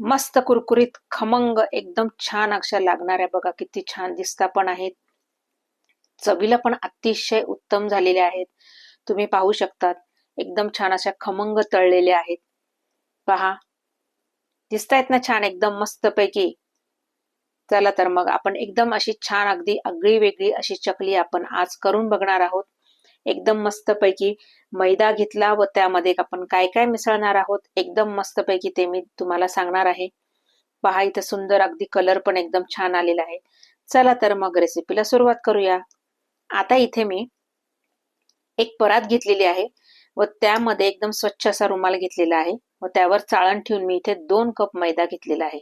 मस्त कुरकुरीत खमंग एकदम छान अशा लागणाऱ्या बघा किती छान दिसता पण आहेत. चवीला पण अतिशय उत्तम झालेले आहेत. तुम्ही पाहू शकतात एकदम छान अशा खमंग तळलेल्या आहेत. पहा दिसतायत ना छान एकदम मस्त पैकी चला तर मग आपण एकदम अशी छान अगदी आगळी वेगळी अशी चकली आपण आज करून बघणार आहोत. एकदम मस्तपैकी मैदा घेतला व त्यामध्ये आपण काय काय मिसळणार आहोत एकदम मस्तपैकी ते मी तुम्हाला सांगणार आहे. पहा इथं सुंदर अगदी कलर पण एकदम छान आलेला आहे. चला तर मग रेसिपीला सुरुवात करूया. आता इथे मी एक परात घेतलेली आहे व त्यामध्ये एकदम स्वच्छ असा रुमाल घेतलेला आहे व त्यावर चाळण ठेवून मी इथे दोन कप मैदा घेतलेला आहे.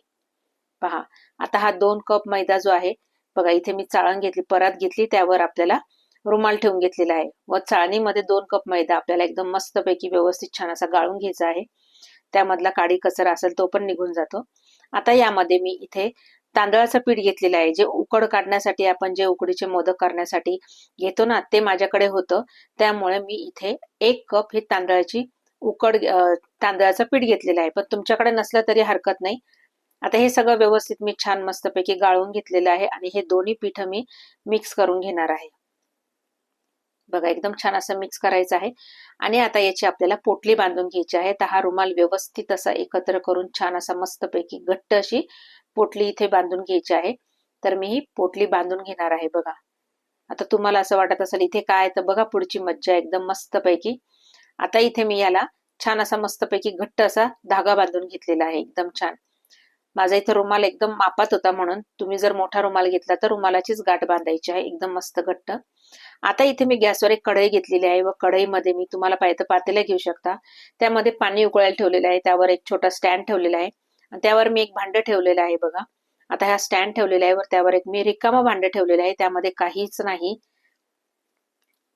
पहा आता हा दोन कप मैदा जो आहे बघा इथे मी चाळण घेतली परात घेतली त्यावर आपल्याला रुमाल ठेवून घेतलेला आहे. व चाळणीमध्ये दोन कप मैदा आपल्याला एकदम मस्तपैकी व्यवस्थित छान असा गाळून घ्यायचा आहे. त्यामधला काडी कचरा असेल तो पण निघून जातो. आता यामध्ये मी इथे तांदळाचं पीठ घेतलेलं आहे. जे उकड काढण्यासाठी आपण जे उकडीचे मोदक करण्यासाठी घेतो ना ते माझ्याकडे होतं. त्यामुळे मी इथे एक कप हे तांदळाची उकड तांदळाचं पीठ घेतलेलं आहे. पण तुमच्याकडे नसलं तरी हरकत नाही. आता हे सगळं व्यवस्थित मी छान मस्तपैकी गाळून घेतलेलं आहे आणि हे दोन्ही पीठ मी मिक्स करून घेणार आहे. बघा एकदम छान असं मिक्स करायचं आहे. आणि आता याची आपल्याला पोटली बांधून घ्यायची आहे. तर हा रुमाल व्यवस्थित असा एकत्र करून छान असा मस्तपैकी घट्ट अशी पोटली इथे बांधून घ्यायची आहे. तर मी ही पोटली बांधून घेणार आहे बघा. आता तुम्हाला असं वाटत असेल इथे काय? तर बघा पुढची मज्जा एकदम मस्तपैकी. आता इथे मी याला छान असा मस्तपैकी घट्ट असा धागा बांधून घेतलेला आहे. एकदम छान. माझा इथे रुमाल एकदम मापात होता म्हणून तुम्ही जर मोठा रुमाल घेतला तर रुमालाचीच गाठ बांधायची आहे एकदम मस्त घट्ट. आता इथे मी गॅसवर एक कढई घेतलेली आहे व कढईमध्ये मी तुम्हाला पाहिजे पातेला घेऊ शकता. त्यामध्ये पाणी उकळायला ठेवलेलं आहे त्यावर एक छोटा स्टँड ठेवलेला आहे. आणि त्यावर मी एक भांड ठेवलेलं आहे बघा. आता हा स्टँड ठेवलेला आहे वर त्यावर एक मी रिकामा भांड ठेवलेलं आहे त्यामध्ये काहीच नाही.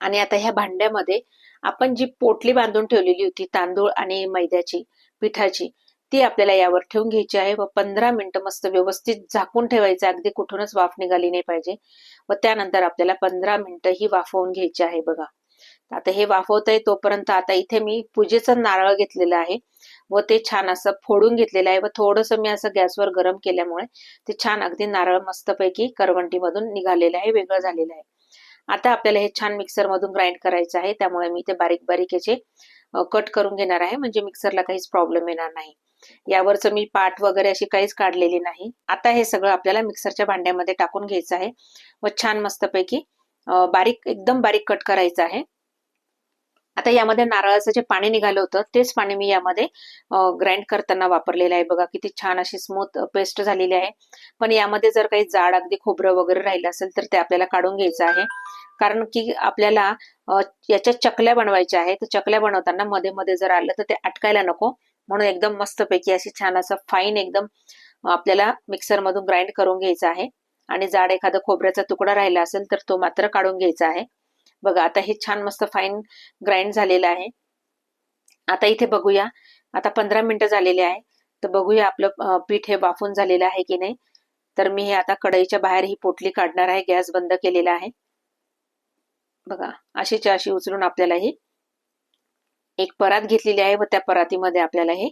आणि आता ह्या भांड्यामध्ये आपण जी पोटली बांधून ठेवलेली होती तांदूळ आणि मैद्याची पिठाची ती आपल्याला यावर ठेवून घ्यायची आहे व पंधरा मिनिटं मस्त व्यवस्थित झाकून ठेवायचं अगदी कुठूनच वाफ निघाली नाही पाहिजे. व त्यानंतर आपल्याला पंधरा मिनिटं ही वाफवून घ्यायची आहे बघा. आता हे वाफवत आहे तोपर्यंत आता इथे मी पूजेचं नारळ घेतलेलं आहे. व ते छान असं फोडून घेतलेलं आहे व थोडस मी असं गॅसवर गरम केल्यामुळे ते छान अगदी नारळ मस्तपैकी करवंटीमधून निघालेलं आहे वेगळं झालेलं आहे. आता आपल्याला हे छान मिक्सर मधून ग्राइंड करायचं आहे. त्यामुळे मी ते बारीक बारीक याचे कट करून घेणार आहे. म्हणजे मिक्सरला काहीच प्रॉब्लेम येणार नाही. यावरच मी पाट वगैरे अशी काहीच काढलेली नाही. आता हे सगळं आपल्याला मिक्सरच्या भांड्यामध्ये टाकून घ्यायचं आहे. व छान मस्तपैकी बारीक एकदम बारीक कट करायचं आहे. आता यामध्ये नारळाचं जे पाणी निघालं होतं तेच पाणी मी यामध्ये ग्राइंड करताना वापरलेलं आहे. बघा किती छान अशी स्मूथ पेस्ट झालेली आहे. पण यामध्ये जर काही जाड अगदी खोबरं वगैरे राहिलं असेल तर ते आपल्याला काढून घ्यायचं आहे. कारण की आपल्याला याच्या चकल्या बनवायच्या आहेत. तर चकल्या बनवताना मध्ये मध्ये जर आलं तर ते अटकायला नको. म्हणून एकदम मस्तपैकी अशी छान असं फाईन एकदम आपल्याला मिक्सर मधून ग्राइंड करून घ्यायचं आहे. आणि जाड एखादा खोबऱ्याचा तुकडा राहिला असेल तर तो मात्र काढून घ्यायचा आहे. बघा आता हे छान मस्त फाईन ग्राइंड झालेलं आहे. आता इथे बघूया. आता पंधरा मिनिटं झालेले आहे. तर बघूया आपलं पीठ हे वाफून झालेलं आहे की नाही. तर मी हे आता कढईच्या बाहेर ही पोटली काढणार आहे. गॅस बंद केलेला आहे. बघा अशीच्या अशी उचलून आपल्याला ही एक परात घेतलेली आहे व त्या परातीमध्ये आपल्याला हे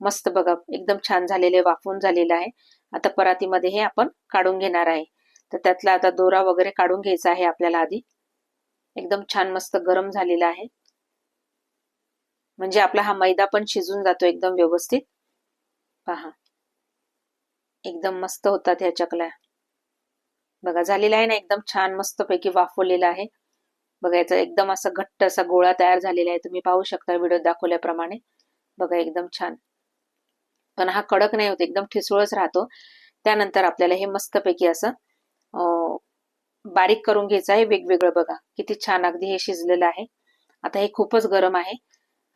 मस्त बघा एकदम छान झालेले वाफून झालेलं आहे. आता परातीमध्ये हे आपण काढून घेणार आहे. तर त्यातला आता दोरा वगैरे काढून घ्यायचा आहे आपल्याला आधी. एकदम छान मस्त गरम झालेला आहे. म्हणजे आपला हा मैदा पण शिजून जातो एकदम व्यवस्थित. पहा. एकदम मस्त होतात ह्या चकल्या. बघा झालेला आहे ना एकदम छान मस्त पैकी वाफवलेला आहे. बघायचं एकदम असा घट्ट असा गोळा तयार झालेला आहे. तुम्ही पाहू शकता व्हिडिओ दाखवल्याप्रमाणे. बघा एकदम छान. पण हा कडक नाही होत एकदम ठिसूळच राहतो. त्यानंतर आपल्याला हे मस्तपैकी असं बारीक करून घ्यायचं आहे वेगवेगळं बघा. किती छान अगदी हे शिजलेलं आहे. आता हे खूपच गरम आहे.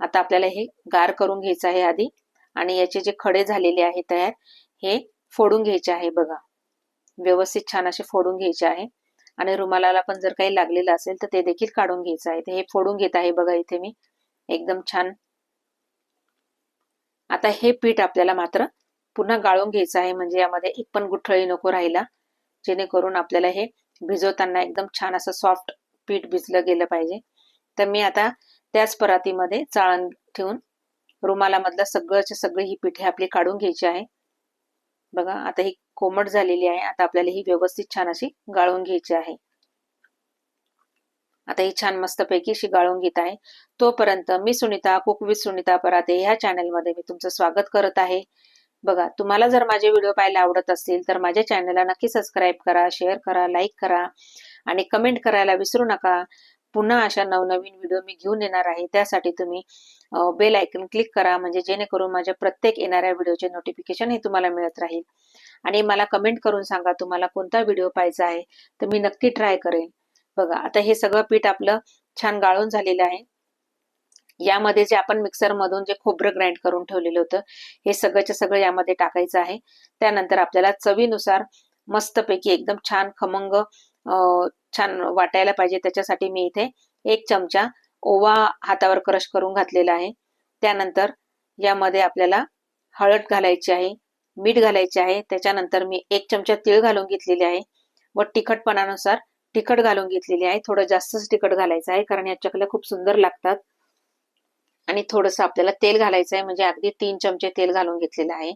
आता आपल्याला हे गार करून घ्यायचं आहे आधी. आणि याचे जे खडे झालेले आहे तयार हे फोडून घ्यायचे आहे बघा. व्यवस्थित छान असे फोडून घ्यायचे आहे. आणि रुमालाला पण जर काही लागलेलं असेल तर ते देखील काढून घ्यायचं आहे. हे फोडून घेत आहे बघा इथे मी. एकदम छान. आता हे पीठ आपल्याला मात्र पुन्हा गाळून घ्यायचं आहे. म्हणजे यामध्ये एक पण गुठळी नको राहिला जेणेकरून आपल्याला हे भिजवताना एकदम छान असं सॉफ्ट पीठ भिजलं गेलं पाहिजे. तर मी आता त्याच परातीमध्ये चाळण ठेवून रुमालामधलं सगळंच्या सगळी ही पिठे आपली काढून घ्यायची आहे. बघा आता ही कोमट झालेली आहे. आता आपल्याला ही व्यवस्थित छान अशी गाळून घ्यायची आहे. आता ही छान मस्तपैकी अशी गाळून घेत आहे. तोपर्यंत मी सुनीता कुक विथ सुनीता पराते ह्या चॅनलमध्ये मी तुमचं स्वागत करत आहे. बघा तुम्हाला जर माझे व्हिडिओ पाहायला आवडत असतील तर माझ्या चॅनलला नक्की सबस्क्राईब करा शेअर करा लाईक करा आणि कमेंट करायला विसरू नका. पुन्हा अशा नवनवीन व्हिडिओ मी घेऊन येणार आहे. त्यासाठी तुम्ही बेल आयकन क्लिक करा म्हणजे जेणेकरून माझ्या प्रत्येक येणाऱ्या व्हिडिओचे नोटिफिकेशन हे तुम्हाला मिळत राहील. आणि मला कमेंट करून सांगा तुम्हाला कोणता व्हिडिओ पाहायचा आहे तर मी नक्की ट्राय करेन. बघा आता हे सगळं पीठ आपलं छान गाळून झालेलं आहे. यामध्ये जे आपण मिक्सर मधून जे खोबरं ग्राइंड करून ठेवलेलं होतं हे सगळंच्या सगळं यामध्ये टाकायचं आहे. त्यानंतर आपल्याला चवीनुसार मस्तपैकी एकदम छान खमंग छान वाटायला पाहिजे. त्याच्यासाठी मी इथे एक चमचा ओवा हातावर क्रश करून घातलेला आहे. त्यानंतर यामध्ये आपल्याला हळद घालायची आहे मीठ घालायचे आहे. त्याच्यानंतर मी एक चमचा तीळ घालून घेतलेले आहे व तिखटपणानुसार तिखट घालून घेतलेली आहे. थोडं जास्तच तिखट घालायचं आहे कारण या चकल्या खूप सुंदर लागतात. आणि थोडस आपल्याला तेल घालायचं आहे म्हणजे अगदी तीन चमचे तेल घालून घेतलेलं आहे.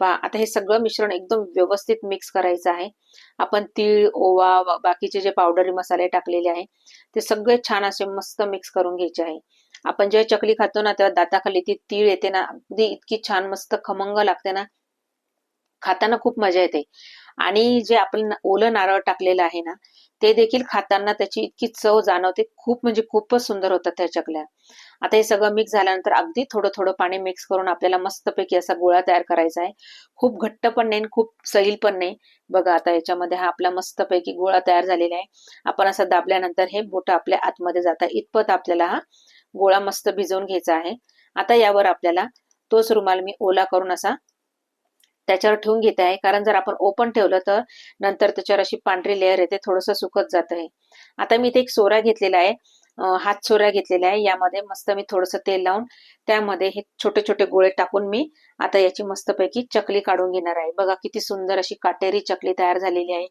पा आता हे सगळं मिश्रण एकदम व्यवस्थित मिक्स करायचं आहे. आपण तीळ ओवा बाकीचे जे पावडरी मसाले टाकलेले आहे ते सगळे छान असे मस्त मिक्स करून घ्यायचे आहे. आपण जेव्हा चकली खातो ना तेव्हा दाताखाली ती तीळ येते ना अगदी इतकी छान मस्त खमंग लागते ना. खाताना खूप मजा येते. आणि जे आपण ओलं नारळ टाकलेलं आहे ना ते देखील खाताना त्याची इतकी चव जाणवते. खूप म्हणजे खूपच सुंदर होतात त्या चकल्या. आता हे सगळं मिक्स झाल्यानंतर अगदी थोडं थोडं पाणी मिक्स करून आपल्याला मस्तपैकी असा गोळा तयार करायचा आहे. खूप घट्ट पण नाही खूप सैल पण नाही. बघा आता याच्यामध्ये हा आपला मस्तपैकी गोळा तयार झालेला आहे. आपण असं दाबल्यानंतर हे बोट आपल्या आतमध्ये जाता इतपत आपल्याला हा गोळा मस्त भिजवून घ्यायचा आहे. आता यावर आपल्याला तोच रुमाल मी ओला करून असा त्याच्यावर ठेवून घेत आहे. कारण जर आपण ओपन ठेवलं तर नंतर त्याच्यावर अशी पांढरी लेअर येते थोडस सुकत जात आहे आता मी इथे एक सोरा घेतलेला आहे. हात सोऱ्या घेतलेल्या आहे. यामध्ये मस्त मी थोडस तेल लावून त्यामध्ये हे छोटे छोटे गोळे टाकून मी आता याची मस्तपैकी चकली काढून घेणार आहे. बघा किती सुंदर अशी काटेरी चकली तयार झालेली आहे.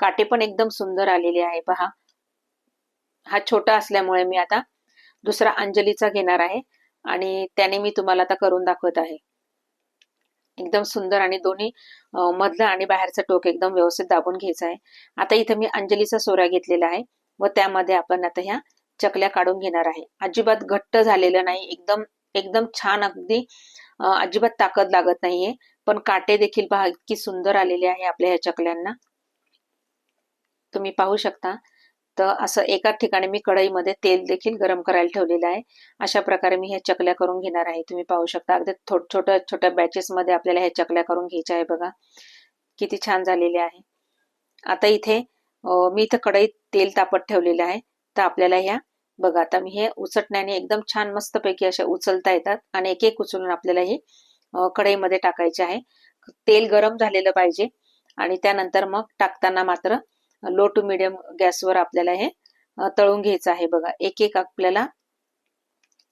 काटे पण एकदम सुंदर आलेले आहे. पहा. हा छोटा असल्यामुळे मी आता दुसरा अंजलीचा घेणार आहे. आणि त्याने मी तुम्हाला आता करून दाखवत आहे. एकदम सुंदर आणि दोन्ही मधलं आणि बाहेरचं टोक एकदम व्यवस्थित दाबून घ्यायचं आहे. आता इथं मी अंजलीचा सोरा घेतलेला आहे व त्यामध्ये आपण आता ह्या चकल्या काढून घेणार आहे. अजिबात घट्ट झालेलं नाही एकदम एकदम छान अगदी अजिबात ताकद लागत नाहीये पण काटे देखील पहा इतकी सुंदर आलेले आहे आपल्या ह्या चकल्यांना. तुम्ही पाहू शकता. तर असं एका ठिकाणी मी कढईमध्ये तेल देखील गरम करायला ठेवलेलं आहे. अशा प्रकारे मी ह्या चकल्या करून घेणार आहे. तुम्ही पाहू शकता अगदी छोट्या छोट्या बॅचेसमध्ये आपल्याला ह्या चकल्या करून घ्यायच्या आहे बघा. किती छान झालेले आहे. आता इथे मी इथं कढईत तेल तापत ठेवलेलं आहे. तर आपल्याला ह्या बघा आता मी हे उचटण्याने एकदम छान मस्तपैकी अशा उचलता येतात आणि एक एक उचलून आपल्याला हे कढईमध्ये टाकायचे आहे. तेल गरम झालेलं पाहिजे आणि त्यानंतर मग टाकताना मात्र लो टू मिडियम गॅसवर आपल्याला हे तळून घ्यायचं आहे बघा. एक एक आपल्याला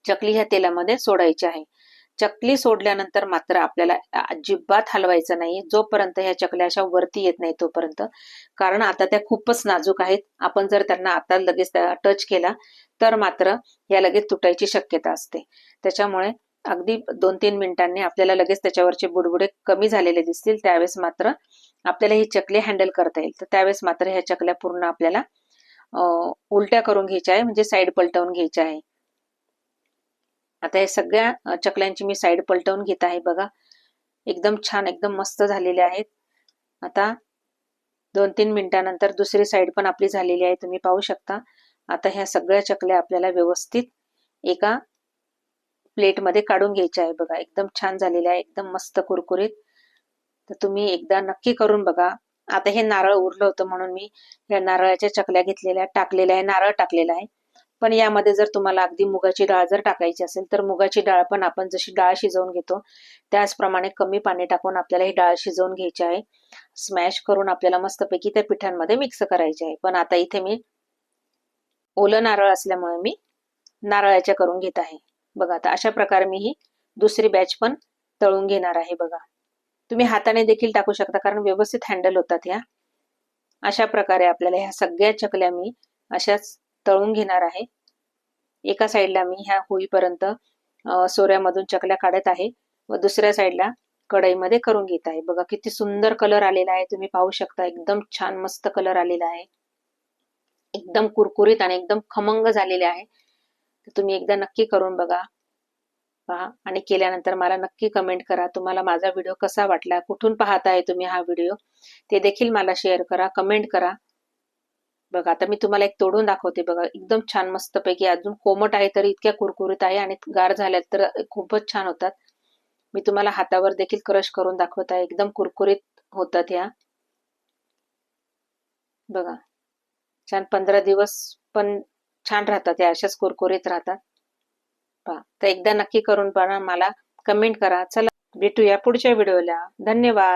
चकली ह्या तेलामध्ये सोडायची आहे. चकली सोडल्यानंतर मात्र आपल्याला अजिबात हलवायचं नाही जोपर्यंत ह्या चकल्या अशा वरती येत नाही तोपर्यंत. कारण आता त्या खूपच नाजूक आहेत. आपण जर त्यांना आता लगेच टच केला तर मात्र या लगेच तुटायची शक्यता असते. त्याच्यामुळे अगदी दोन तीन मिनिटांनी आपल्याला लगेच त्याच्यावरचे बुडबुडे कमी झालेले दिसतील. त्यावेळेस मात्र आपल्याला ही चकली हँडल करता येईल. तर त्यावेळेस मात्र ह्या चकल्या पूर्ण आपल्याला उलट्या करून घ्यायच्या आहे. म्हणजे साईड पलटवून घ्यायच्या आहे. आता हे सगळ्या चकल्यांची मी साईड पलटवून घेत आहे बघा. एकदम छान एकदम मस्त झालेले आहेत. आता दोन तीन मिनिटानंतर दुसरी साईड पण आपली झालेली आहे. तुम्ही पाहू शकता. आता ह्या सगळ्या चकल्या आपल्याला व्यवस्थित एका प्लेटमध्ये काढून घ्यायच्या आहे बघा. एकदम छान झालेल्या आहे एकदम मस्त कुरकुरीत. तर तुम्ही एकदा नक्की करून बघा. आता हे नारळ उरलं होतं म्हणून मी या नारळाच्या चकल्या घेतलेल्या टाकलेल्या आहे नारळ टाकलेला आहे. पण यामध्ये जर तुम्हाला अगदी मुगाची डाळ जर टाकायची असेल तर मुगाची डाळ पण आपण जशी डाळ शिजवून घेतो त्याचप्रमाणे कमी पाणी टाकून आपल्याला ही डाळ शिजवून घ्यायची आहे. स्मॅश करून आपल्याला मस्तपैकी त्या पिठांमध्ये मिक्स करायचे आहे. पण आता इथे मी ओलं नारळ असल्यामुळे मी नारळाच्या करून घेत आहे. बघा आता अशा प्रकारे मी ही दुसरी बॅच पण तळून घेणार आहे बघा. तुम्ही हाताने देखील टाकू शकता कारण व्यवस्थित हँडल होतात ह्या. अशा प्रकारे आपल्याला ह्या सगळ्या चकल्या मी अशाच तळून घेणार आहे. एका साईडला मी ह्या होईपर्यंत सोऱ्यामधून चकल्या काढत आहे व दुसऱ्या साईडला कढईमध्ये करून घेत आहे. बघा किती सुंदर कलर आलेला आहे. तुम्ही पाहू शकता एकदम छान मस्त कलर आलेला आहे. एकदम कुरकुरीत आणि एकदम खमंग झालेले आहे. तुम्ही एकदा नक्की करून बघा. पहा. आणि केल्यानंतर मला नक्की कमेंट करा. तुम्हाला माझा व्हिडिओ कसा वाटला? कुठून पाहताय तुम्ही हा व्हिडिओ ते देखील मला शेअर करा. कमेंट करा. बघा आता मी तुम्हाला एक तोडून दाखवते बघा. एकदम छान मस्त पैकी अजून कोमट आहे तरी इतक्या कुरकुरीत आहे आणि गार झाल्यात तर खूपच छान होतात. मी तुम्हाला हातावर देखील क्रश करून दाखवत आहे. एकदम कुरकुरीत होतात ह्या. बघा. छान पंधरा दिवस पण छान राहतात या अशाच कुरकुरीत राहतात. पहा तर एकदा नक्की करून पहा मला कमेंट करा. चला भेटूया पुढच्या व्हिडिओला धन्यवाद.